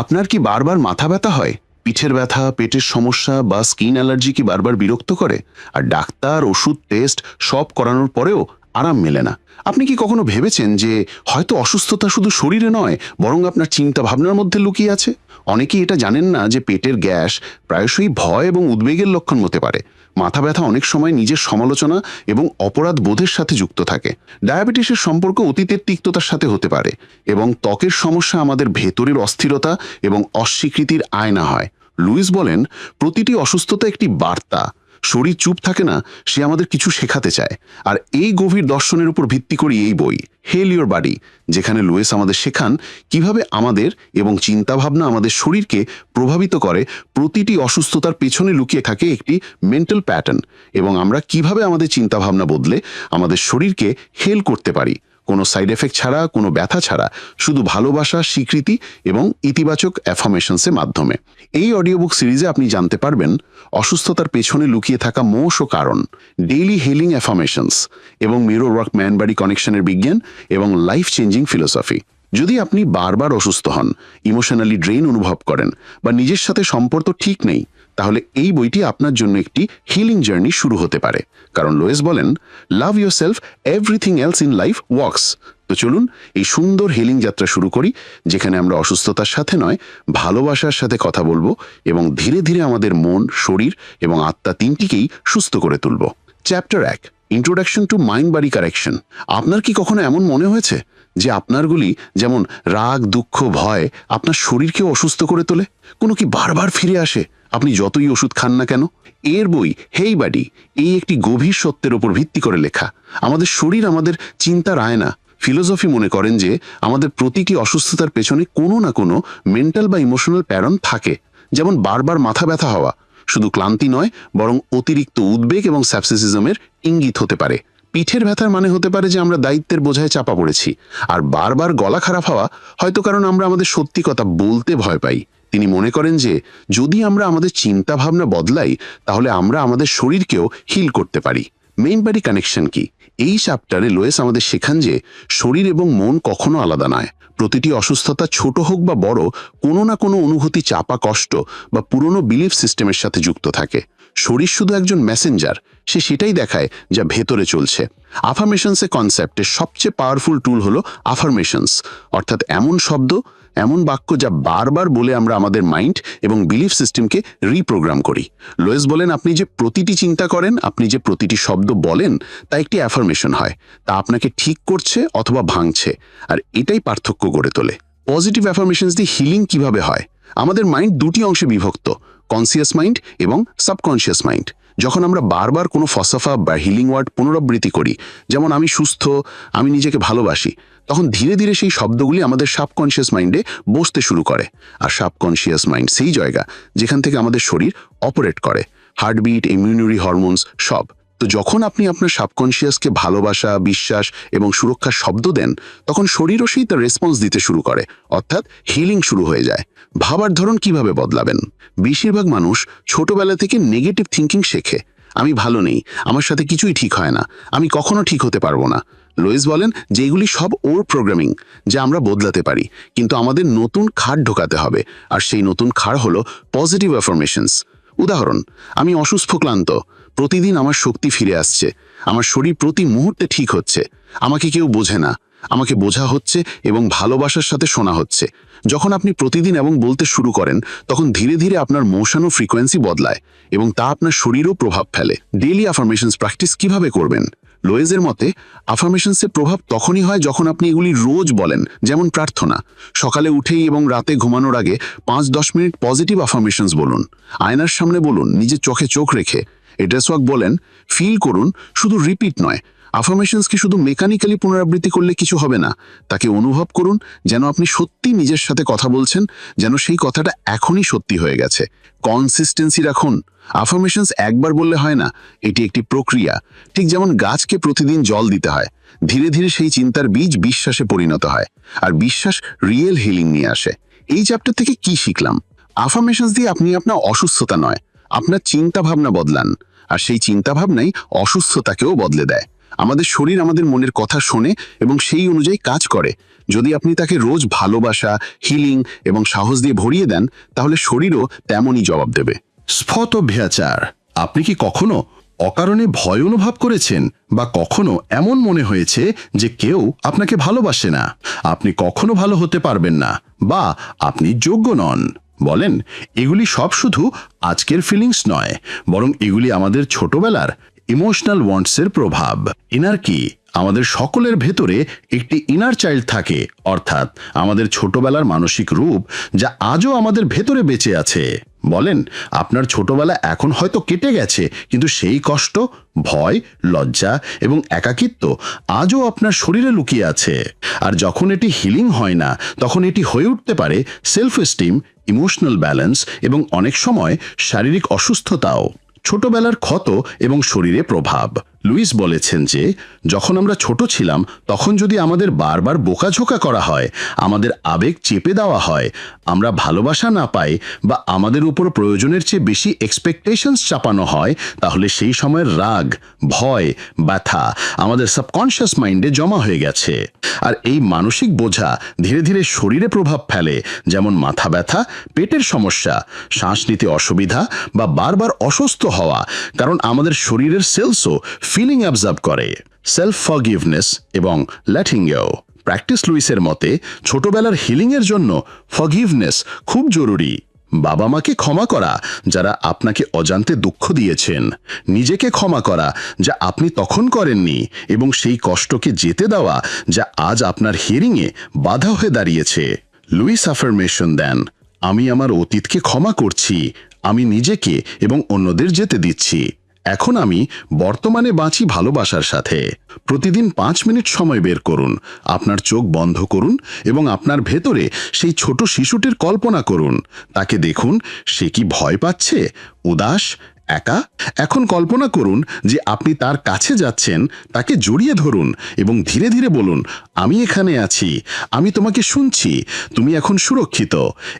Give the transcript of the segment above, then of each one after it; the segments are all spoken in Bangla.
আপনার কি বারবার মাথা ব্যথা হয়? পিঠের ব্যথা, পেটের সমস্যা বা স্কিন অ্যালার্জি কি বারবার বিরক্ত করে? আর ডাক্তার, ওষুধ, টেস্ট সব করানোর পরেও আরাম মেলে না। আপনি কি কখনো ভেবেছেন যে হয়তো অসুস্থতা শুধু শরীরে নয়, বরং আপনার চিন্তা ভাবনার মধ্যে লুকিয়ে আছে? অনেকেই এটা জানেন না যে পেটের গ্যাস প্রায়শই ভয় এবং উদ্বেগের লক্ষণ হতে পারে। মাথা ব্যথা অনেক সময় নিজের সমালোচনা এবং অপরাধ বোধের সাথে যুক্ত থাকে। ডায়াবেটিসের সম্পর্ক অতীতের তিক্ততার সাথে হতে পারে এবং ত্বকের সমস্যা আমাদের ভেতরের অস্থিরতা এবং অস্বীকৃতির আয়না হয়। লুইস বলেন, প্রতিটি অসুস্থতা একটি বার্তা। শরীর চুপ থাকে না, সে আমাদের কিছু শেখাতে চায়। আর এই গভীর দর্শনের উপর ভিত্তি করি এই বই হেল ইওর বাডি যেখানে লুয়েস আমাদের শেখান কীভাবে আমাদের এবং চিন্তাভাবনা আমাদের শরীরকে প্রভাবিত করে, প্রতিটি অসুস্থতার পেছনে লুকিয়ে থাকে একটি মেন্টাল প্যাটার্ন এবং আমরা কীভাবে আমাদের চিন্তাভাবনা বদলে আমাদের শরীরকে হেল করতে পারি। কোনো সাইড এফেক্ট ছাড়া, কোনো ব্যথা ছাড়া, শুধু ভালোবাসা, স্বীকৃতি এবং ইতিবাচক অ্যাফার্মেশনসের মাধ্যমে। এই অডিও বুক সিরিজে আপনি জানতে পারবেন অসুস্থতার পেছনে লুকিয়ে থাকা মোষ ও কারণ ডেইলি হিলিং অ্যাফার্মেশনস এবং মিরো ওয়ার্ক ম্যান বাড়ি কানেকশনের বিজ্ঞান এবং লাইফ চেঞ্জিং ফিলোসফি যদি আপনি বারবার অসুস্থ হন ইমোশনালি ড্রেন অনুভব করেন বা নিজের সাথে সম্পর্ক ঠিক নেই তাহলে এই বইটি আপনার জন্য একটি হিলিং জার্নি শুরু হতে পারে। কারণ লোয়েস বলেন love yourself everything else in life works তো চলুন, এই সুন্দর হিলিং যাত্রা শুরু করি, যেখানে আমরা অসুস্থতার সাথে নয়, ভালোবাসার সাথে কথা বলব এবং ধীরে ধীরে আমাদের মন, শরীর এবং আত্মা তিনটিকেই সুস্থ করে তুলব। চ্যাপ্টার এক। ইন্ট্রোডাকশন টু মাইন্ড বাড়ি কারেকশন আপনার কি কখনো এমন মনে হয়েছে যে আপনারগুলি যেমন রাগ, দুঃখ, ভয় আপনার শরীরকে অসুস্থ করে তোলে? কোনো কি বারবার ফিরে আসে? আপনি যতই ওষুধ খান না কেন, এর বই হেই বাডি এই একটি গভীর সত্যের ওপর ভিত্তি করে লেখা। আমাদের শরীর আমাদের চিন্তার আয়না। ফিলোসফি মনে করেন যে আমাদের প্রতিটি অসুস্থতার পেছনে কোনো না কোনো মেন্টাল বা ইমোশনাল প্যারন থাকে। যেমন বারবার মাথা ব্যথা হওয়া। শুধু ক্লান্তি নয়, বরং অতিরিক্ত উদ্বেগ এবং স্যাপসিসিজমের ইঙ্গিত হতে পারে। পিঠের ব্যথার মানে হতে পারে যে আমরা দায়িত্বের বোঝায় চাপা পড়েছি। আর বারবার গলা খারাপ হওয়া হয়তো কারণ আমরা আমাদের সত্যি কথা বলতে ভয় পাই। তিনি মনে করেন যে, যদি আমরা আমাদের চিন্তা ভাবনা বদলাই, তাহলে আমরা আমাদের শরীরকেও হিল করতে পারি। মেইন বাড়ি কানেকশন কি? এই চ্যাপ্টারে লোয়েস আমাদের শেখান যে, শরীর এবং মন কখনো আলাদা নয়। প্রতিটি অসুস্থতা ছোট হোক বা বড়, কোনো না কোনো অনুভূতি চাপা কষ্ট বা পুরনো বিলিফ সিস্টেমের সাথে যুক্ত থাকে। শরীর শুধু একজন মেসেঞ্জার সে সেটাই দেখায় যা ভেতরে চলছে। আফার্মেশনস এ কনসেপ্টের সবচেয়ে পাওয়ারফুল টুল হলো আফার্মেশনস অর্থাৎ এমন শব্দ, এমন বাক্য যা বারবার বলে আমরা আমাদের মাইন্ড এবং বিলিফ সিস্টেমকে রিপ্রোগ্রাম করি। লোয়েস বলেন, আপনি যে প্রতিটি চিন্তা করেন, আপনি যে প্রতিটি শব্দ বলেন, তা একটি অ্যাফার্মেশন হয়। তা আপনাকে ঠিক করছে অথবা ভাঙছে। আর এটাই পার্থক্য গড়ে তোলে। পজিটিভ অ্যাফার্মেশনস দিয়ে হিলিং কীভাবে হয়? আমাদের মাইন্ড দুটি অংশে বিভক্ত। কনসিয়াস মাইন্ড এবং সাবকনসিয়াস মাইন্ড যখন আমরা বারবার কোনো ফসফা বা হিলিং ওয়ার্ড পুনরাবৃত্তি করি, যেমন আমি সুস্থ, আমি নিজেকে ভালোবাসি, তখন ধীরে ধীরে সেই শব্দগুলি আমাদের সাবকনসিয়াস মাইন্ডে বসতে শুরু করে। আর সাবকনসিয়াস মাইন্ড সেই জায়গা যেখান থেকে আমাদের শরীর অপারেট করে। হার্টবিট ইমিউনারি হরমোনস সব। তো যখন আপনি আপনার সাবকনশিয়াসকে ভালোবাসা, বিশ্বাস এবং সুরক্ষার শব্দ দেন, তখন শরীরও সেই তার রেসপন্স দিতে শুরু করে। অর্থাৎ হিলিং শুরু হয়ে যায়। ভাবার ধরন কীভাবে বদলাবেন? বেশিরভাগ মানুষ ছোটবেলা থেকে নেগেটিভ থিঙ্কিং শেখে। আমি ভালো নেই, আমার সাথে কিছুই ঠিক হয় না, আমি কখনো ঠিক হতে পারব না। লোয়েস বলেন যে এগুলি সব ওর প্রোগ্রামিং যা আমরা বদলাতে পারি। কিন্তু আমাদের নতুন খাট ঢোকাতে হবে। আর সেই নতুন খাড় হলো পজিটিভ অ্যাফরমেশনস উদাহরণ, আমি অসুস্থ, ক্লান্ত। প্রতিদিন আমার শক্তি ফিরে আসছে। আমার শরীর প্রতি মুহূর্তে ঠিক হচ্ছে। আমাকে কেউ বোঝে না। আমাকে বোঝা হচ্ছে এবং ভালোবাসার সাথে শোনা হচ্ছে। যখন আপনি প্রতিদিন এবং বলতে শুরু করেন, তখন ধীরে ধীরে আপনার মোশন ও ফ্রিকোয়েন্সি বদলায় এবং তা আপনার শরীরও প্রভাব ফেলে। ডেইলি আফার্মেশনস প্র্যাকটিস কীভাবে করবেন? লোয়েজের মতে আফার্মেশনসের প্রভাব তখনই হয় যখন আপনি এগুলি রোজ বলেন, যেমন প্রার্থনা। সকালে উঠেই এবং রাতে ঘুমানোর আগে পাঁচ দশ মিনিট পজিটিভ আফার্মেশনস বলুন। আয়নার সামনে বলুন, নিজের চোখে চোখ রেখে। এড্রেসওয়াক বলেন, ফিল করুন, শুধু রিপিট নয়। আফার্মেশনসকে শুধু মেকানিক্যালি পুনরাবৃত্তি করলে কিছু হবে না। তাকে অনুভব করুন, যেন আপনি সত্যি নিজের সাথে কথা বলছেন, যেন সেই কথাটা এখনই সত্যি হয়ে গেছে। কনসিস্টেন্সি রাখুন। আফার্মেশনস একবার বললে হয় না, এটি একটি প্রক্রিয়া। ঠিক যেমন গাছকে প্রতিদিন জল দিতে হয়, ধীরে ধীরে সেই চিন্তার বীজ বিশ্বাসে পরিণত হয়, আর বিশ্বাস রিয়েল হিলিং নিয়ে আসে। এই চ্যাপ্টার থেকে কি শিখলাম? আফার্মেশনস দিয়ে আপনি আপনার অসুস্থতা নয়, আপনার চিন্তা ভাবনা বদলান। আর সেই চিন্তা ভাবনাই অসুস্থতাকেও বদলে দেয়। আমাদের শরীর আমাদের মনের কথা শোনে এবং সেই অনুযায়ী কাজ করে। যদি আপনি তাকে রোজ ভালোবাসা হিলিং এবং সাহস দিয়ে ভরিয়ে দেন, তাহলে শরীরও তেমনই জবাব দেবে। স্ফত অভ্যাচার, আপনি কি কখনো অকারণে ভয় অনুভব করেছেন বা কখনো এমন মনে হয়েছে যে কেউ আপনাকে ভালোবাসে না? আপনি কখনো ভালো হতে পারবেন না বা আপনি যোগ্য নন। বলেন, এগুলি সব শুধু আজকের ফিলিংস নয়, বরং এগুলি আমাদের ছোটবেলার ইমোশনাল ওয়ান্টসের প্রভাব। ইনার কি? আমাদের সকলের ভেতরে একটি ইনার চাইল্ড থাকে, অর্থাৎ আমাদের ছোটবেলার মানসিক রূপ যা আজও আমাদের ভেতরে বেঁচে আছে। বলেন, আপনার ছোটবেলা এখন হয়তো কেটে গেছে, কিন্তু সেই কষ্ট, ভয়, লজ্জা এবং একাকিত্ব আজও আপনার শরীরে লুকিয়ে আছে। আর যখন এটি হিলিং হয় না, তখন এটি হয়ে উঠতে পারে সেলফ এস্টিম ইমোশনাল ব্যালেন্স এবং অনেক সময় শারীরিক অসুস্থতাও ছোটবেলার ক্ষত এবং শরীরে প্রভাব। লুইস বলেছেন যে, যখন আমরা ছোট ছিলাম, তখন যদি আমাদের বারবার বোকাঝোকা করা হয়, আমাদের আবেগ চেপে দেওয়া হয়, আমরা ভালোবাসা না পাই বা আমাদের উপর প্রয়োজনের চেয়ে বেশি এক্সপেকটেশনস চাপানো হয়, তাহলে সেই সময়ের রাগ, ভয়, ব্যথা আমাদের সাবকনশিয়াস মাইন্ডে জমা হয়ে গেছে। আর এই মানসিক বোঝা ধীরে ধীরে শরীরে প্রভাব ফেলে, যেমন মাথা ব্যথা, পেটের সমস্যা, শ্বাস নিতে অসুবিধা বা বারবার অসুস্থ হওয়া, কারণ আমাদের শরীরের সেলসও ফিলিং অ্যাবজার্ভ করে সেলফ ফগিভনেস এবং ইউ প্র্যাকটিস লুইসের মতে, ছোটবেলার হিলিংয়ের জন্য ফগিভনেস খুব জরুরি। বাবা মাকে ক্ষমা করা, যারা আপনাকে অজান্তে দুঃখ দিয়েছেন। নিজেকে ক্ষমা করা, যা আপনি তখন করেননি, এবং সেই কষ্টকে যেতে দেওয়া, যা আজ আপনার হিয়ারিংয়ে বাধা হয়ে দাঁড়িয়েছে। লুইস অ্যাফার্মেশন দেন, আমি আমার অতীতকে ক্ষমা করছি, আমি নিজেকে এবং অন্যদের যেতে দিচ্ছি। এখন আমি বর্তমানে বাঁচি ভালোবাসার সাথে। প্রতিদিন পাঁচ মিনিট সময় বের করুন, আপনার চোখ বন্ধ করুন এবং আপনার ভেতরে সেই ছোট শিশুটির কল্পনা করুন। তাকে দেখুন, সে কি ভয় পাচ্ছে, উদাস একা? এখন কল্পনা করুন যে আপনি তার কাছে যাচ্ছেন, তাকে জড়িয়ে ধরুন এবং ধীরে ধীরে বলুন, আমি এখানে আছি, আমি তোমাকে শুনছি, তুমি এখন সুরক্ষিত।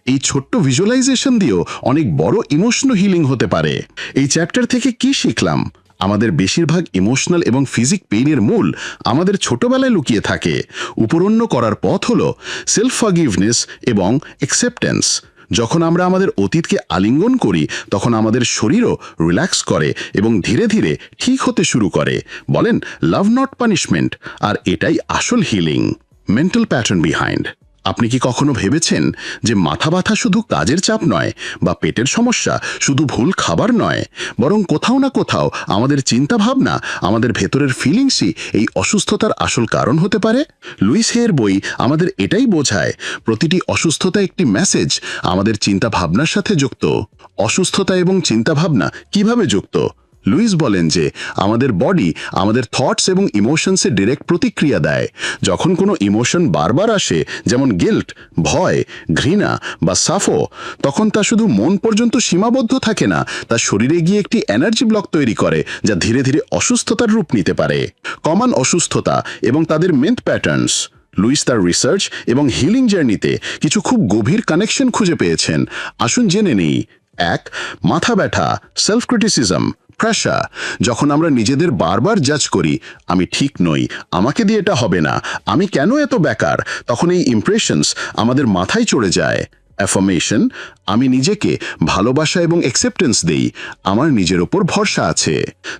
এই ছোট্ট ভিজুয়ালাইজেশন দিয়েও অনেক বড় ইমোশনাল হিলিং হতে পারে। এই চ্যাপ্টার থেকে কি শিখলাম? আমাদের বেশিরভাগ ইমোশনাল এবং ফিজিক পেইনের মূল আমাদের ছোটবেলায় লুকিয়ে থাকে। উপরণ্য করার পথ হল সেলফ ফরগিভনেস এবং অ্যাকসেপ্টেন্স যখন আমরা আমাদের অতীতকে আলিঙ্গন করি, তখন আমাদের শরীরও রিল্যাক্স করে এবং ধীরে ধীরে ঠিক হতে শুরু করে। বলেন লাভ নট পানিশমেন্ট আর এটাই আসল হিলিং মেন্টাল প্যাটার্ন বিহাইন্ড আপনি কি কখনো ভেবেছেন যে মাথা ব্যথা শুধু কাজের চাপ নয় বা পেটের সমস্যা, শুধু ভুল খাবার নয়? বরং কোথাও না কোথাও আমাদের চিন্তা ভাবনা আমাদের ভেতরের ফিলিংসই এই অসুস্থতার আসল কারণ হতে পারে? লুইস হেয়ের বই আমাদের এটাই বোঝায়, প্রতিটি অসুস্থতা একটি মেসেজ আমাদের চিন্তা ভাবনার সাথে যুক্ত। অসুস্থতা এবং চিন্তাভাবনা কীভাবে যুক্ত? লুইস বলেন যে আমাদের বডি আমাদের থটস এবং ইমোশনসে ডিরেক্ট প্রতিক্রিয়া দেয়। যখন কোনো ইমোশন বারবার আসে, যেমন গিল্ট ভয়, ঘৃণা বা সাফো, তখন তা শুধু মন পর্যন্ত সীমাবদ্ধ থাকে না, তা শরীরে গিয়ে একটি এনার্জি ব্লক তৈরি করে যা ধীরে ধীরে অসুস্থতার রূপ নিতে পারে। কমন অসুস্থতা এবং তাদের মেন্থ প্যাটার্নস লুইস তার রিসার্চ এবং হিলিং জার্নিতে কিছু খুব গভীর কানেকশন খুঁজে পেয়েছেন। আসুন জেনে নেই। এক, মাথা ব্যথা সেলফ ক্রিটিসিজম প্রেশার যখন আমরা নিজেদের বারবার জাজ করি, আমি ঠিক নই, আমাকে দিয়ে এটা হবে না, আমি কেন এত বেকার? তখন এই ইমপ্রেশনস আমাদের মাথায় চড়ে যায়। অ্যাফর্মেশন আমি নিজেকে ভালোবাসা এবং অ্যাকসেপ্টেন্স দেই, আমার নিজের ওপর ভরসা আছে।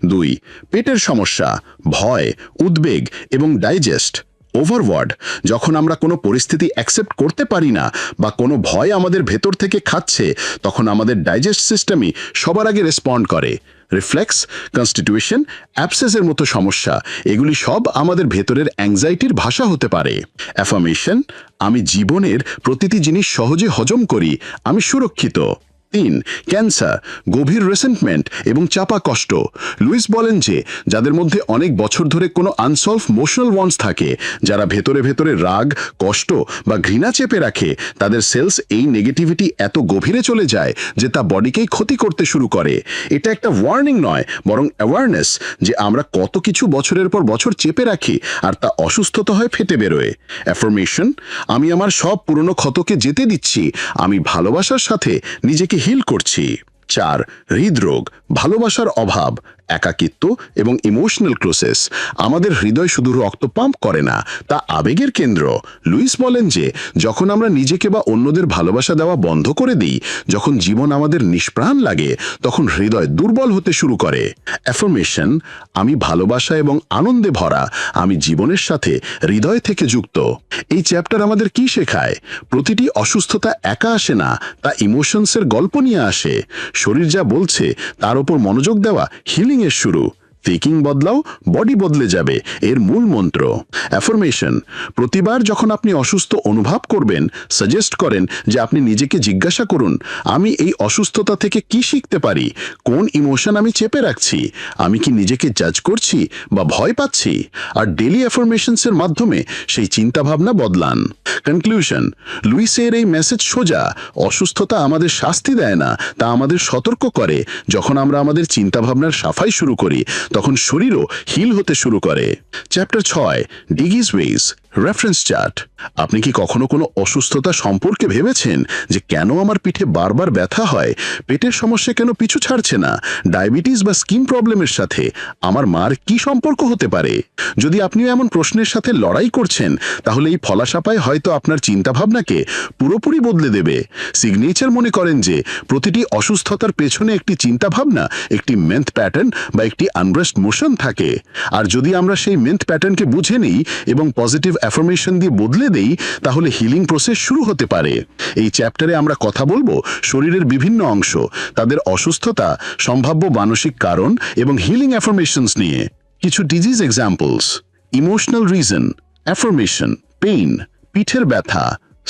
দুই, পেটের সমস্যা, ভয়, উদ্বেগ এবং ডাইজেস্ট ওভারওয়ার্ড যখন আমরা কোনো পরিস্থিতি অ্যাকসেপ্ট করতে পারি না বা কোনো ভয় আমাদের ভেতর থেকে খাচ্ছে, তখন আমাদের ডাইজেস্ট সিস্টেমই সবার আগে রেসপন্ড করে। রিফ্লেক্স কনস্টিটিউশন অ্যাপসেসের মতো সমস্যা। এগুলি সব আমাদের ভেতরের অ্যাংজাইটির ভাষা হতে পারে। অ্যাফার্মেশন আমি জীবনের প্রতিটি জিনিস সহজে হজম করি, আমি সুরক্ষিত। তিন, ক্যান্সার, গভীর রেসেন্টমেন্ট এবং চাপা কষ্ট। লুইস বলেন যে, যাদের মধ্যে অনেক বছর ধরে কোনো আনসলভ মোশনাল ওয়ান্স থাকে, যারা ভেতরে ভেতরে রাগ, কষ্ট বা ঘৃণা চেপে রাখে, তাদের সেলস এই নেগেটিভিটি এত গভীরে চলে যায় যে তা বডিকেই ক্ষতি করতে শুরু করে। এটা একটা ওয়ার্নিং নয়, বরং অ্যাওয়ারনেস যে আমরা কত কিছু বছরের পর বছর চেপে রাখি আর তা অসুস্থতা হয়ে ফেটে বেরোয়। অ্যাফরমেশন আমি আমার সব পুরনো ক্ষতকে যেতে দিচ্ছি, আমি ভালোবাসার সাথে নিজেকে হিল করছি। চার হৃদরোগ। ভালোবাসার অভাব, একাকিত্ব এবং ইমোশনাল ক্লোসেস আমাদের হৃদয় শুধু রক্ত পাম্প করে না, তা আবেগের কেন্দ্র। লুইস বলেন যে, যখন আমরা নিজেকে বা অন্যদের ভালোবাসা দেওয়া বন্ধ করে দিই, যখন জীবন আমাদের নিষ্প্রাণ লাগে, তখন হৃদয় দুর্বল হতে শুরু করে। অ্যাফরমেশন আমি ভালোবাসা এবং আনন্দে ভরা, আমি জীবনের সাথে হৃদয় থেকে যুক্ত। এই চ্যাপ্টার আমাদের কি শেখায়? প্রতিটি অসুস্থতা একা আসে না, তা ইমোশনসের গল্প নিয়ে আসে। শরীর যা বলছে, তার উপর মনোযোগ দেওয়া হিলিংয়ের শুরু। থিকিং বদলাও বডি বদলে যাবে, এর মূল মন্ত্র। অ্যাফরমেশন প্রতিবার যখন আপনি অসুস্থ অনুভব করবেন সাজেস্ট করেন যে আপনি নিজেকে জিজ্ঞাসা করুন, আমি এই অসুস্থতা থেকে কি শিখতে পারি? কোন ইমোশন আমি চেপে রাখছি? আমি কি নিজেকে জাজ করছি বা ভয় পাচ্ছি? আর ডেলি অ্যাফরমেশনসের মাধ্যমে সেই চিন্তাভাবনা বদলান। কনক্লুশন লুইসের এই মেসেজ সোজা, অসুস্থতা আমাদের শাস্তি দেয় না, তা আমাদের সতর্ক করে, যখন আমরা আমাদের চিন্তাভাবনার সাফাই শুরু করি তখন শরীরও হিল হতে শুরু করে। চ্যাপ্টার ছয় ডিগিজ ওয়েজ রেফারেন্স চার্ট আপনি কি কখনো কোনো অসুস্থতা সম্পর্কে ভেবেছেন যে কেন আমার পিঠে বারবার ব্যথা হয়, পেটের সমস্যা কেন পিছু ছাড়ছে না, ডায়াবেটিস বা স্কিন প্রবলেমের সাথে আমার মার কি সম্পর্ক হতে পারে? যদি আপনিও এমন প্রশ্নের সাথে লড়াই করছেন, তাহলে এই ফলাসাপায় হয়তো আপনার চিন্তাভাবনাকে পুরোপুরি বদলে দেবে। সিগনেচার মনে করেন যে প্রতিটি অসুস্থতার পেছনে একটি চিন্তাভাবনা, একটি মেন্থ প্যাটার্ন বা একটি আনরেস্ট মোশন থাকে। আর যদি আমরা সেই মেন্থ প্যাটার্নকে বুঝে নিই এবং পজিটিভ অ্যাফরমেশন দিয়ে বদলে দেই, তাহলে হিলিং প্রসেস শুরু হতে পারে। এই চ্যাপ্টারে আমরা কথা বলব শরীরের বিভিন্ন অংশ, তাদের অসুস্থতা, সম্ভাব্য মানসিক কারণ এবং হিলিং অ্যাফরমেশনস নিয়ে। কিছু disease examples emotional reason affirmation pain পিঠের ব্যথা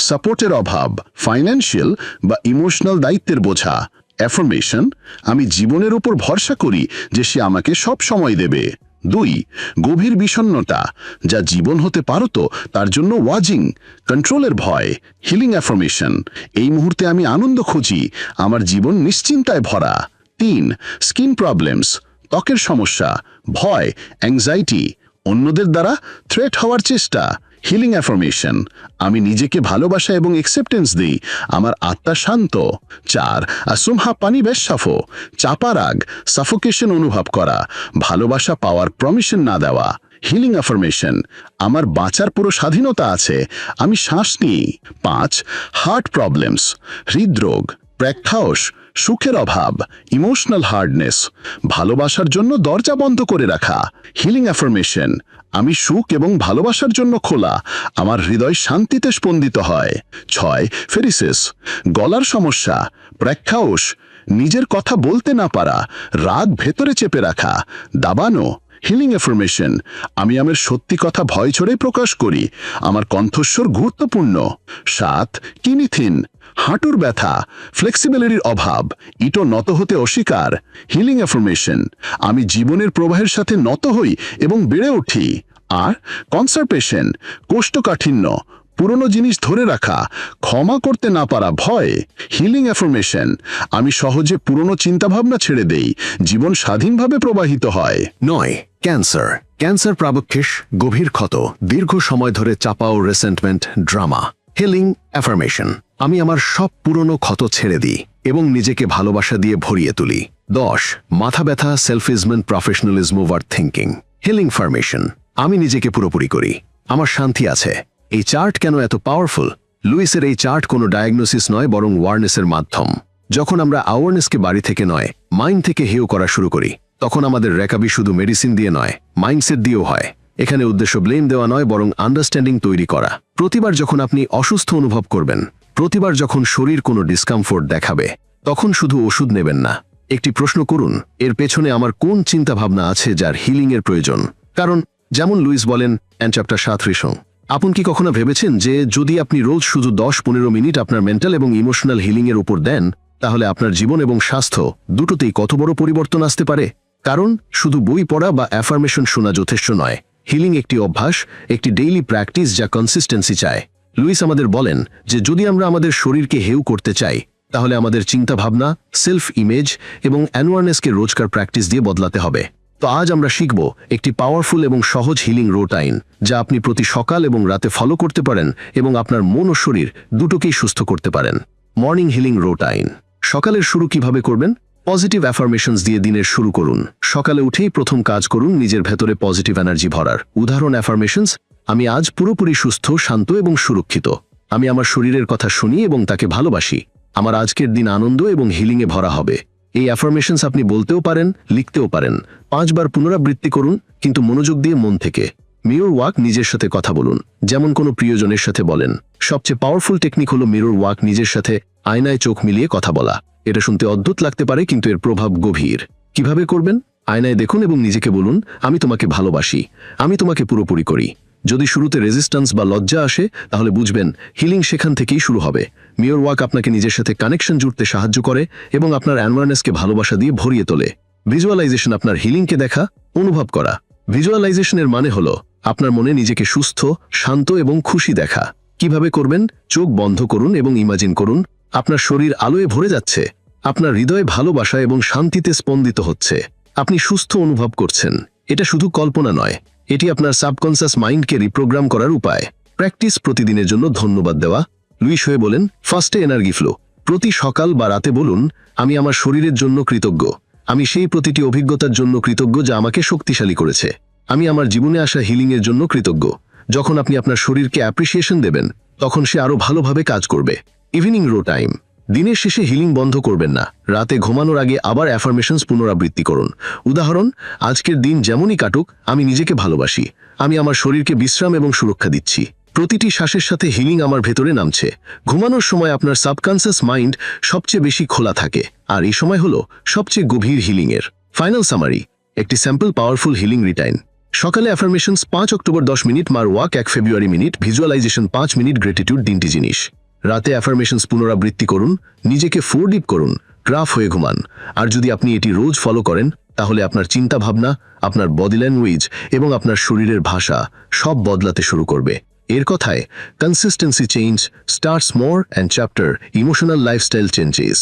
সাপোর্টের অভাব ফাইন্যান্সিয়াল বা ইমোশনাল দায়িত্বের বোঝা। অ্যাফরমেশন আমি জীবনের উপর ভরসা করি যে সে আমাকে সব সময় দেবে। দুই, গভীর বিষণ্ণতা, যা জীবন হতে পারত তার জন্য ওয়াজিং কন্ট্রোলের ভয় হিলিং অ্যাফরমেশন এই মুহূর্তে আমি আনন্দ খুঁজি, আমার জীবন নিশ্চিন্তায় ভরা। তিন স্কিন প্রবলেমস ত্বকের সমস্যা, ভয় অ্যাংজাইটি অন্যদের দ্বারা থ্রেট হওয়ার চেষ্টা। হিলিং অ্যাফরমেশন আমি নিজেকে ভালোবাসা এবং একসেপ্টেন্স দিই। আমার আত্মা শান্ত। চার আসুমহা পানি বেশ সাফো। চাপা রাগ সাফোকেশন অনুভব করা। ভালোবাসা পাওয়ার প্রমিশন না দেওয়া। হিলিং অ্যাফরমেশন আমার বাঁচার পুরো স্বাধীনতা আছে। আমি শ্বাস নিই। পাঁচ হার্ট প্রবলেমস হৃদরোগ প্রেক্ষাওস সুখের অভাব ইমোশনাল হার্ডনেস ভালোবাসার জন্য দরজা বন্ধ করে রাখা। হিলিং অ্যাফরমেশন আমি সুখ এবং ভালোবাসার জন্য খোলা, আমার হৃদয় শান্তিতে স্পন্দিত হয়। ছয়, ফেরিসেস, গলার সমস্যা প্রেক্ষাওস নিজের কথা বলতে না পারা, রাগ ভেতরে চেপে রাখা, দাবানো হিলিং এফরমেশন আমি আমার সত্যি কথা ভয় ছড়ে প্রকাশ করি, আমার কণ্ঠস্বর গুরুত্বপূর্ণ। সাত, কিনিথিন হাঁটুর ব্যথা ফ্লেক্সিবিলিটির অভাব, ইটো নত হতে অস্বীকার হিলিং এফরমেশন আমি জীবনের প্রবাহের সাথে নত হই এবং বেড়ে উঠি। আর কনসারপেশন কোষ্ঠকাঠিন্য, পুরনো জিনিস ধরে রাখা, ক্ষমা করতে না পারা ভয় হিলিং অ্যাফরমেশন আমি সহজে পুরনো চিন্তাভাবনা ছেড়ে দেই, জীবন স্বাধীনভাবে প্রবাহিত হয়। নয় ক্যান্সার ক্যান্সার প্রাবক্ষিস, গভীর ক্ষত, দীর্ঘ সময় ধরে চাপা ও রেসেন্টমেন্ট ড্রামা হিলিং অ্যাফার্মেশন আমি আমার সব পুরনো ক্ষত ছেড়ে দিই এবং নিজেকে ভালোবাসা দিয়ে ভরিয়ে তুলি। দশ, মাথা ব্যথা সেলফিজমেন্ট professionalism over thinking healing affirmation আমি নিজেকে পুরোপুরি করি। আমার শান্তি আছে। এই চার্ট কেন এত পাওয়ারফুল লুইসের এই চার্ট কোনো ডায়াগনোসিস নয়, বরং ওয়ারনেসের মাধ্যম। যখন আমরা অ্যাওয়ারনেসকে বাড়ি থেকে নয় মাইন্ড থেকে হেউ করা শুরু করি, তখন আমাদের রেকাবি শুধু মেডিসিন দিয়ে নয় মাইন্ডসেট দিয়েও হয়। এখানে উদ্দেশ্য ব্লেম দেওয়া নয়, বরং আন্ডারস্ট্যান্ডিং তৈরি করা। প্রতিবার যখন আপনি অসুস্থ অনুভব করবেন, প্রতিবার যখন শরীর কোনো ডিসকমফোর্ট দেখাবে, তখন শুধু ওষুধ নেবেন না। একটি প্রশ্ন করুন, এর পেছনে আমার কোন চিন্তাভাবনা আছে যার হিলিং এর প্রয়োজন? কারণ, যেমন লুইস বলেন অ্যান্ড চ্যাপ্টার সাত রিসং, আপনি কি কখনো ভেবেছেন যে, যদি আপনি রোজ শুধু দশ পনেরো মিনিট আপনার মেন্টাল এবং ইমোশনাল হিলিং এর উপর দেন, তাহলে আপনার জীবন এবং স্বাস্থ্য দুটোতেই কত বড় পরিবর্তন আসতে পারে? কারণ, শুধু বই পড়া বা অ্যাফার্মেশন শোনা যথেষ্ট নয়। হিলিং একটি অভ্যাস, একটি ডেইলি প্র্যাকটিস যা কনসিস্টেন্সি চায়। লুইস আমাদের বলেন যে যদি আমরা আমাদের শরীরকে হেউ করতে চাই, তাহলে আমাদের চিন্তাভাবনা সেলফ ইমেজ এবং অ্যানোয়ারনেসকে রোজকার প্র্যাকটিস দিয়ে বদলাতে হবে। তো আজ আমরা শিখব একটি পাওয়ারফুল এবং সহজ হিলিং রোটাইন যা আপনি প্রতি সকাল এবং রাতে ফলো করতে পারেন এবং আপনার মন ও শরীর দুটোকেই সুস্থ করতে পারেন। মর্নিং হিলিং রোটাইন সকালের শুরু কীভাবে করবেন? পজিটিভ অ্যাফার্মেশনস দিয়ে দিনের শুরু করুন। সকালে উঠেই প্রথম কাজ করুন নিজের ভেতরে পজিটিভ এনার্জি ভরার। উদাহরণ অ্যাফার্মেশনস আমি আজ পুরোপুরি সুস্থ, শান্ত এবং সুরক্ষিত। আমি আমার শরীরের কথা শুনি এবং তাকে ভালোবাসি। আমার আজকের দিন আনন্দ এবং হিলিংয়ে ভরা হবে। এই অ্যাফার্মেশনস আপনি বলতেও পারেন, লিখতেও পারেন। পাঁচবার পুনরাবৃত্তি করুন, কিন্তু মনোযোগ দিয়ে মন থেকে। মিরর ওয়াক নিজের সাথে কথা বলুন, যেমন কোনো প্রিয়জনের সাথে বলেন। সবচেয়ে পাওয়ারফুল টেকনিক হলো মিরর ওয়াক নিজের সাথে আয়নায় চোখ মিলিয়ে কথা বলা। এটা শুনতে অদ্ভুত লাগতে পারে, কিন্তু এর প্রভাব গভীর। কীভাবে করবেন? আয়নায় দেখুন এবং নিজেকে বলুন, আমি তোমাকে ভালোবাসি, আমি তোমাকে পুরোপুরি করি। যদি শুরুতে রেজিস্ট্যান্স বা লজ্জা আসে, তাহলে বুঝবেন হিলিং সেখান থেকেই শুরু হবে। মিরর ওয়াক আপনাকে নিজের সাথে কানেকশন জুড়তে সাহায্য করে এবং আপনার অ্যানওয়ারনেসকে ভালোবাসা দিয়ে ভরিয়ে তোলে। ভিজুয়ালাইজেশন আপনার হিলিংকে দেখা, অনুভব করা। ভিজুয়ালাইজেশনের মানে হলো, আপনার মনে নিজেকে সুস্থ, শান্ত এবং খুশি দেখা। কীভাবে করবেন? চোখ বন্ধ করুন এবং ইমাজিন করুন, আপনার শরীর আলোয় ভরে যাচ্ছে। আপনার হৃদয়ে ভালোবাসা এবং শান্তিতে স্পন্দিত হচ্ছে। আপনি সুস্থ অনুভব করছেন। এটা শুধু কল্পনা নয়, এটি আপনার সাবকনসাস মাইন্ডকে রিপ্রোগ্রাম করার উপায়। প্র্যাকটিস প্রতিদিনের জন্য ধন্যবাদ দেওয়া। লুইস হয়ে বলেন, ফার্স্টে এনার্জি ফ্লো। প্রতি সকাল বা রাতে বলুন, আমি আমার শরীরের জন্য কৃতজ্ঞ। আমি সেই প্রতিটি অভিজ্ঞতার জন্য কৃতজ্ঞ যা আমাকে শক্তিশালী করেছে। আমি আমার জীবনে আসা হিলিংয়ের জন্য কৃতজ্ঞ। যখন আপনি আপনার শরীরকে অ্যাপ্রিসিয়েশন দেবেন, তখন সে আরও ভালোভাবে কাজ করবে। ইভিনিং রো টাইম। দিনের শেষে হিলিং বন্ধ করবেন না। রাতে ঘুমানোর আগে আবার অ্যাফার্মেশনস পুনরাবৃত্তি করুন। উদাহরণ, আজকের দিন যেমনই কাটুক, আমি নিজেকে ভালোবাসি। আমি আমার শরীরকে বিশ্রাম এবং সুরক্ষা দিচ্ছি। প্রতিটি শ্বাসের সাথে হিলিং আমার ভেতরে নামছে। ঘুমানোর সময় আপনার সাবকনসিয়াস মাইন্ড সবচেয়ে বেশি খোলা থাকে। আর এই সময় হলো সবচেয়ে গভীর হিলিংয়ের। ফাইনাল সামারি, একটি স্যাম্পল পাওয়ারফুল হিলিং রিটাইন। সকালে অ্যাফার্মেশনস পাঁচ অক্টোবর দশ মিনিট, মার ওয়াক এক ফেব্রুয়ারি মিনিট, ভিজুয়ালাইজেশন পাঁচ মিনিট, গ্রেটিটিউড তিনটি জিনিস। রাতে অ্যাফার্মেশনস পুনরাবৃত্তি করুন, নিজেকে ফোর ডিপ করুন গ্রাফ হয়ে ঘুমান। আর যদি আপনি এটি রোজ ফলো করেন, তাহলে আপনার চিন্তা ভাবনা আপনার বডি ল্যাঙ্গুয়েজ এবং আপনার শরীরের ভাষা সব বদলাতে শুরু করবে। এর কথায় consistency change starts more and chapter emotional lifestyle changes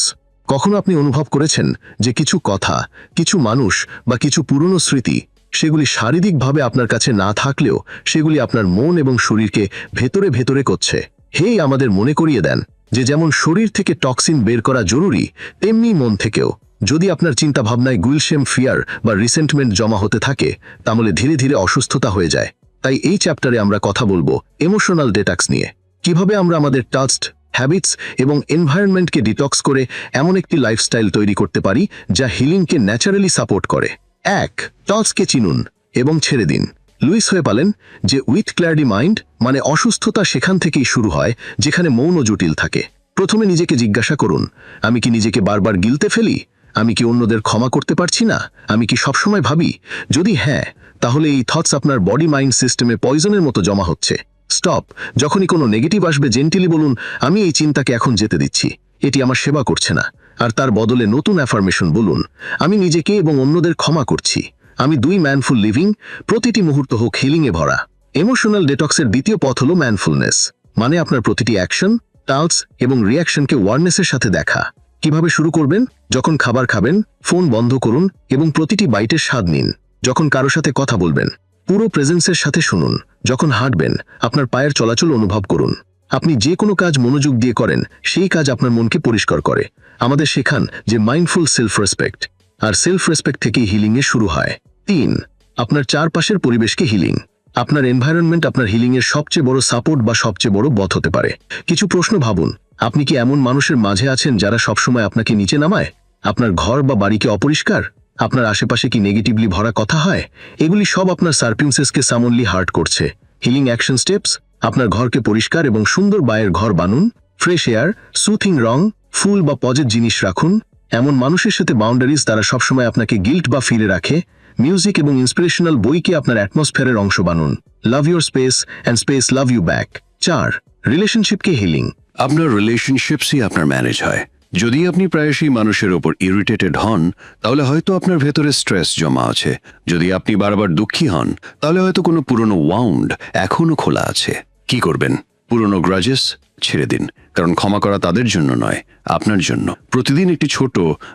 কখনো আপনি অনুভব করেছেন যে কিছু কথা, কিছু মানুষ বা কিছু পুরনো স্মৃতি, সেগুলি শারীরিকভাবে আপনার কাছে না থাকলেও সেগুলি আপনার মন এবং শরীরকে ভেতরে ভেতরে করছে? হেই আমাদের মনে করিয়ে দেন যে যেমন শরীর থেকে টক্সিন বের করা জরুরি, তেমনি মন থেকেও। যদি আপনার চিন্তা ভাবনায় গুইলশেম ফিয়ার বা রিসেন্টমেন্ট জমা হতে থাকে, তাহলে ধীরে ধীরে অসুস্থতা হয়ে যায়। তাই এই চ্যাপ্টারে আমরা কথা বলব ইমোশনাল ডেটাক্স নিয়ে। কীভাবে আমরা আমাদের টাস্ট, হ্যাবিটস এবং এনভায়রনমেন্টকে ডিটক্স করে এমন একটি লাইফস্টাইল তৈরি করতে পারি, যা হিলিংকে ন্যাচারালি সাপোর্ট করে। এক টসকে চিনুন এবং ছেড়ে দিন। লুইস হয়ে পালেন যে উইথ ক্ল্যারিটি মাইন্ড মানে অসুস্থতা সেখান থেকেই শুরু হয়, যেখানে মৌন জটিল থাকে। প্রথমে নিজেকে জিজ্ঞাসা করুন, আমি কি নিজেকে বারবার গিলতে ফেলি? আমি কি অন্যদের ক্ষমা করতে পারছি না? আমি কি সবসময় ভাবি, যদি হ্যাঁ তাহলে এই থটস আপনার বডি মাইন্ড সিস্টেমে পয়জনের মতো জমা হচ্ছে। স্টপ যখনই কোনো নেগেটিভ আসবে জেন্টিলি বলুন, আমি এই চিন্তাকে এখন যেতে দিচ্ছি। এটি আমার সেবা করছে না। আর তার বদলে নতুন অ্যাফার্মেশন বলুন, আমি নিজেকে এবং অন্যদের ক্ষমা করছি। আমি দুই ম্যানফুল লিভিং, প্রতিটি মুহূর্ত হোক হিলিংয়ে ভরা। ইমোশনাল ডেটক্সের দ্বিতীয় পথ হল ম্যানফুলনেস। মানে আপনার প্রতিটি অ্যাকশন টালস এবং রিয়াকশনকে ওয়ারনেসের সাথে দেখা। কীভাবে শুরু করবেন? যখন খাবার খাবেন ফোন বন্ধ করুন এবং প্রতিটি বাইটের স্বাদ নিন। যখন কারও সাথে কথা বলবেন, পুরো প্রেজেন্সের সাথে শুনুন। যখন হাঁটবেন, আপনার পায়ের চলাচল অনুভব করুন। আপনি যে কোনো কাজ মনোযোগ দিয়ে করেন, সেই কাজ আপনার মনকে পরিষ্কার করে। আমাদের শেখান যে মাইন্ডফুল সেলফ রেসপেক্ট আর সেলফ রেসপেক্ট থেকেই হিলিংয়ে শুরু হয়। তিন, আপনার চারপাশের পরিবেশকে হিলিং আপনার এনভায়রনমেন্ট আপনার হিলিংয়ের সবচেয়ে বড় সাপোর্ট বা সবচেয়ে বড় বথ হতে পারে। কিছু প্রশ্ন ভাবুন, আপনি কি এমন মানুষের মাঝে আছেন যারা সবসময় আপনাকে নিচে নামায়? আপনার ঘর বা বাড়িকে অপরিষ্কার? আপনার আশেপাশে কি নেগেটিভলি ভরা কথা হয়? এগুলি সব আপনার সার্পিউসেসকে সামনলি হার্ট করছে। হিলিং অ্যাকশন স্টেপস আপনার ঘরকে পরিষ্কার এবং সুন্দর বায়ের ঘর বানুন। ফ্রেশ এয়ার সুথিং রং, ফুল বা পজের জিনিস রাখুন। এমন মানুষের সাথে বাউন্ডারিজ তারা সবসময় আপনাকে গিল্ট বা ফিরে রাখে মিউজিক এবং ইন্সপিরেশনাল বইকে আপনার অ্যাটমসফিয়ারের অংশ বানুন। Love your space and space love you back চার রিলেশনশিপকে হিলিং আপনার রিলেশনশিপসই আপনার ম্যানেজ হয়। যদি আপনি প্রায়শই মানুষের ওপর ইরিটেটেড হন, তাহলে হয়তো আপনার ভেতরে স্ট্রেস জমা আছে। যদি আপনি বারবার দুঃখী হন, তাহলে হয়তো কোনো পুরনো ওয়াউন্ড এখনও খোলা আছে। কি করবেন? পুরনো গ্রাজেস ছেড়ে দিন। কারণ ক্ষমা করা তাদের জন্য নয়, আপনার জন্য। প্রতিদিন একটি ছোট,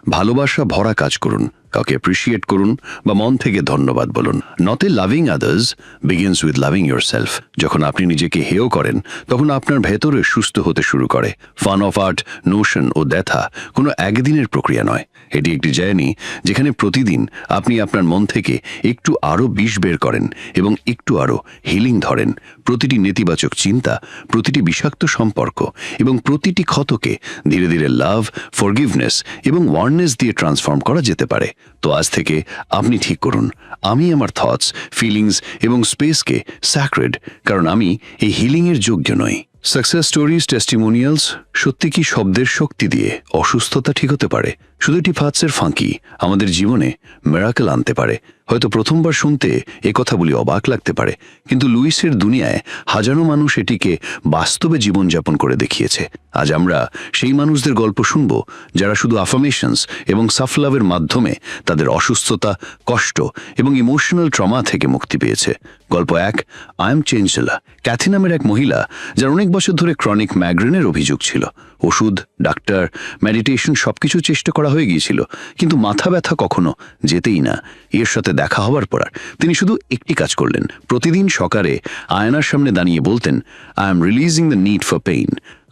ভালোবাসা ভরা কাজ করুন, কাউকে অ্যাপ্রিসিয়েট করুন বা মন থেকে ধন্যবাদ বলুন। A loving others begins with loving yourself যখন আপনি নিজেকে হেয় করেন, তখন আপনার ভেতরে সুস্থ হতে শুরু করে। ফান অফ আর্ট নোশন ও দেথা কোনো একদিনের প্রক্রিয়া নয়। এটি একটি জার্নি যেখানে প্রতিদিন আপনি আপনার মন থেকে একটু আরও বিষ বের করেন এবং একটু আরও হিলিং ধরেন। প্রতিটি নেতিবাচক চিন্তা, প্রতিটি বিষাক্ত সম্পর্ক এবং প্রতিটি ক্ষতকে ধীরে ধীরে লাভ ফরগিভনেস এবং ওয়ার্নেস দিয়ে ট্রান্সফর্ম করা যেতে পারে। তো আজ থেকে আপনি ঠিক করুন, আমি আমার থটস ফিলিংস এবং স্পেসকে স্যাক্রেড কারণ আমি এই হিলিংয়ের যোগ্য নই। সাকসেস স্টোরিজ টেস্টিমোনিয়ালস সত্যি কি শব্দের শক্তি দিয়ে অসুস্থতা ঠিক হতে পারে? শুধু এটি ফাঁচের ফাঁকি। আমাদের জীবনে মেরাকেল আনতে পারে। হয়তো প্রথমবার শুনতে এ কথাগুলি অবাক লাগতে পারে। কিন্তু লুইসের দুনিয়ায় হাজারো মানুষ এটিকে বাস্তবে জীবনযাপন করে দেখিয়েছে। আজ আমরা সেই মানুষদের গল্প শুনব, যারা শুধু আফার্মেশনস এবং সাফলাভের মাধ্যমে তাদের অসুস্থতা, কষ্ট এবং ইমোশনাল ট্রমা থেকে মুক্তি পেয়েছে। গল্প এক আই এম চেঞ্জেলা ক্যাথি নামের এক মহিলা, যার অনেক বছর ধরে ক্রনিক ম্যাগ্রেনের অভিযোগ ছিল। ওষুধ, ডাক্তার মেডিটেশন সবকিছু চেষ্টা করা হয়ে গিয়েছিল, কিন্তু মাথা ব্যথা কখনো যেতেই না। এর সাথে দেখা হওয়ার পর তিনি শুধু একটি কাজ করলেন, প্রতিদিন সকালে আয়নার সামনে দাঁড়িয়ে বলতেন I am releasing the need for pain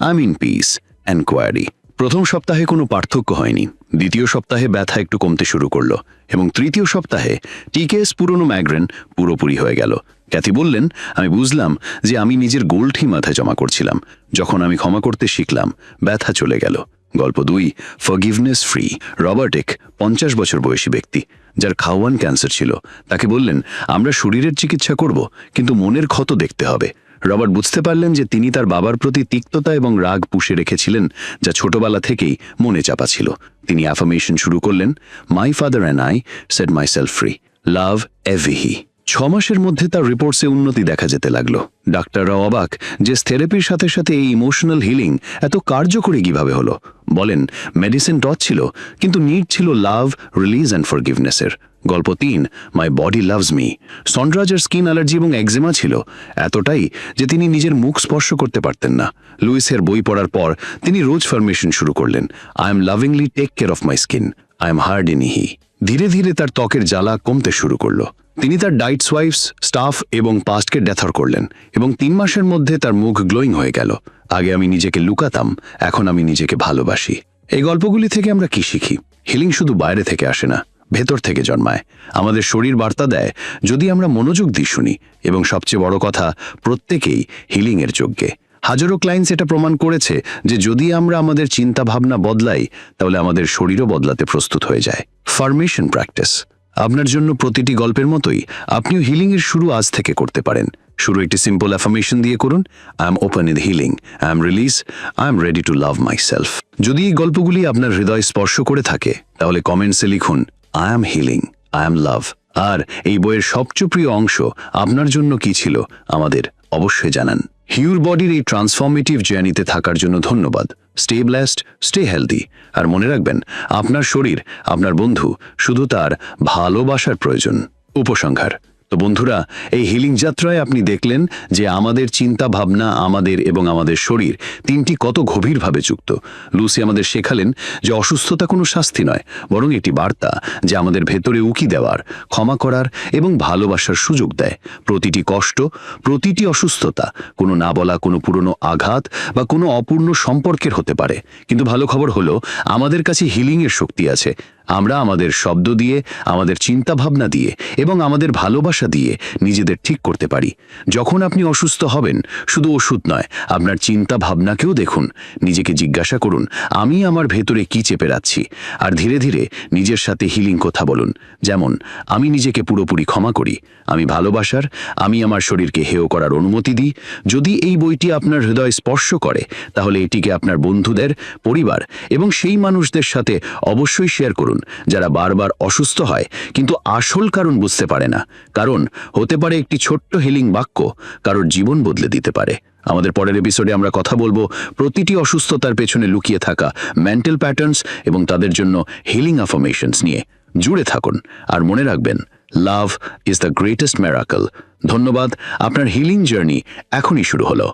I in peace and প্রথম সপ্তাহে কোনো পার্থক্য হয়নি, দ্বিতীয় সপ্তাহে ব্যথা একটু কমতে শুরু করল, এবং তৃতীয় সপ্তাহে টিকেএস পুরনো ম্যাগ্রেন পুরোপুরি হয়ে গেল। ক্যাথি বললেন, আমি বুঝলাম যে আমি নিজের গোলটি মাথায় জমা করছিলাম, যখন আমি ক্ষমা করতে শিখলাম, ব্যথা চলে গেল। গল্প দুই ফরগিভনেস ফ্রি রবার্টেক পঞ্চাশ বছর বয়সী ব্যক্তি, যার খাওয়ান ক্যান্সার ছিল। তাকে বললেন, আমরা শরীরের চিকিৎসা করব, কিন্তু মনের ক্ষত দেখতে হবে। রবার্ট বুঝতে পারলেন যে তিনি তার বাবার প্রতি তিক্ততা এবং রাগ পুষে রেখেছিলেন, যা ছোটবেলা থেকেই মনে চাপা ছিল। তিনি অ্যাফার্মেশন শুরু করলেন my father and I set myself free love এভিহি ছ মাসের মধ্যে তার রিপোর্টসে উন্নতি দেখা যেতে লাগল। ডাক্তাররা অবাক যে থেরাপির সাথে সাথে এই ইমোশনাল হিলিং এত কার্যকরী কীভাবে হলো। বলেন মেডিসিন টচ ছিল, কিন্তু নিড ছিল লাভ রিলিজ অ্যান্ড ফরগিভনেসের গল্প তিন মাই বডি লাভস মি সন্ড্রাজের স্কিন অ্যালার্জি এবং একজেমা ছিল, এতটাই যে তিনি নিজের মুখ স্পর্শ করতে পারতেন না। লুইসের বই পড়ার পর তিনি রোজ ফরমেশন শুরু করলেন I am lovingly take care of my skin I am hard in হি ধীরে ধীরে তার ত্বকের জ্বালা কমতে শুরু করল। তিনি তার ডাইট সোয়াইফস স্টাফ এবং পাস্টকে ডেথার করলেন এবং তিন মাসের মধ্যে তার মুখ গ্লোয়িং হয়ে গেল। আগে আমি নিজেকে লুকাতাম, এখন আমি নিজেকে ভালোবাসি। এই গল্পগুলি থেকে আমরা কি শিখি? হিলিং শুধু বাইরে থেকে আসে না, ভেতর থেকে জন্মায়। আমাদের শরীর বার্তা দেয়, যদি আমরা মনোযোগ দিয়ে শুনি। এবং সবচেয়ে বড় কথা, প্রত্যেকেই হিলিংয়ের যোগ্যে। হাজারো ক্লায়েন্টস এটা প্রমাণ করেছে যে যদি আমরা আমাদের চিন্তা ভাবনা বদলাই, তাহলে আমাদের শরীরও বদলাতে প্রস্তুত হয়ে যায়। ফার্মেশন প্র্যাকটিস আপনার জন্য প্রতিটি গল্পের মতোই আপনিও হিলিংয়ের শুরু আজ থেকে করতে পারেন। শুরু একটি সিম্পল অ্যাফার্মেশন দিয়ে করুন I am open in healing I am release I am ready to love myself যদি এই গল্পগুলি আপনার হৃদয় স্পর্শ করে থাকে, তাহলে কমেন্টসে লিখুন I am healing I am love আর এই বইয়ের সবচেয়ে প্রিয় অংশ, আপনার জন্য কি ছিল? আমাদের অবশ্যই জানান। হিউর বডির এই ট্রান্সফর্মেটিভ জার্নিতে থাকার জন্য ধন্যবাদ। স্টে ব্ল্যাস্ট স্টে হেলদি আর মনে রাখবেন, আপনার শরীর, আপনার বন্ধু, শুধু তার ভালোবাসার প্রয়োজন। উপসংহার। তো বন্ধুরা, এই হিলিং যাত্রায় আপনি দেখলেন যে আমাদের চিন্তা ভাবনা আমাদের এবং আমাদের শরীর তিনটি কত গভীরভাবে যুক্ত। লুসি আমাদের শেখালেন যে অসুস্থতা কোনো শাস্তি নয়, বরং এটি বার্তা যে আমাদের ভেতরে উকি দেওয়ার, ক্ষমা করার এবং ভালোবাসার সুযোগ দেয়। প্রতিটি কষ্ট, প্রতিটি অসুস্থতা কোনো না বলা, কোনো পুরনো আঘাত বা কোনো অপূর্ণ সম্পর্কের হতে পারে। কিন্তু ভালো খবর হলো, আমাদের কাছে হিলিংয়ের শক্তি আছে। আমরা আমাদের শব্দ দিয়ে, আমাদের চিন্তা ভাবনা দিয়ে এবং আমাদের ভালোবাসা দিয়ে নিজেদের ঠিক করতে পারি। যখন আপনি অসুস্থ হবেন, শুধু ওষুধ নয়, আপনার চিন্তা ভাবনাকেও দেখুন। নিজেকে জিজ্ঞাসা করুন, আমি আমার ভেতরে কি চেপে রাখছি? আর ধীরে ধীরে নিজের সাথে হিলিং কথা বলুন। যেমন, আমি নিজেকে পুরোপুরি ক্ষমা করি, আমি ভালোবাসার, আমি আমার শরীরকে হেয় করার অনুমতি দিই। যদি এই বইটি আপনার হৃদয় স্পর্শ করে, তাহলে এটিকে আপনার বন্ধুদের, পরিবার এবং সেই মানুষদের সাথে অবশ্যই শেয়ার করুন। যারা বারবার অসুস্থ হয়, কিন্তু আসল কারণ বুঝতে পারে না। কারণ, হতে পারে একটি ছোট্ট হিলিং বাক্য, কারোর জীবন বদলে দিতে পারে। আমাদের পরের এপিসোডে আমরা কথা বলব প্রতিটি অসুস্থতার পেছনে লুকিয়ে থাকা মেন্টাল প্যাটার্নস এবং তাদের জন্য হিলিং আফার্মেশনস নিয়ে। জুড়ে থাকুন আর মনে রাখবেন love is the greatest miracle ধন্যবাদ, আপনার হিলিং জার্নি এখনই শুরু হলো।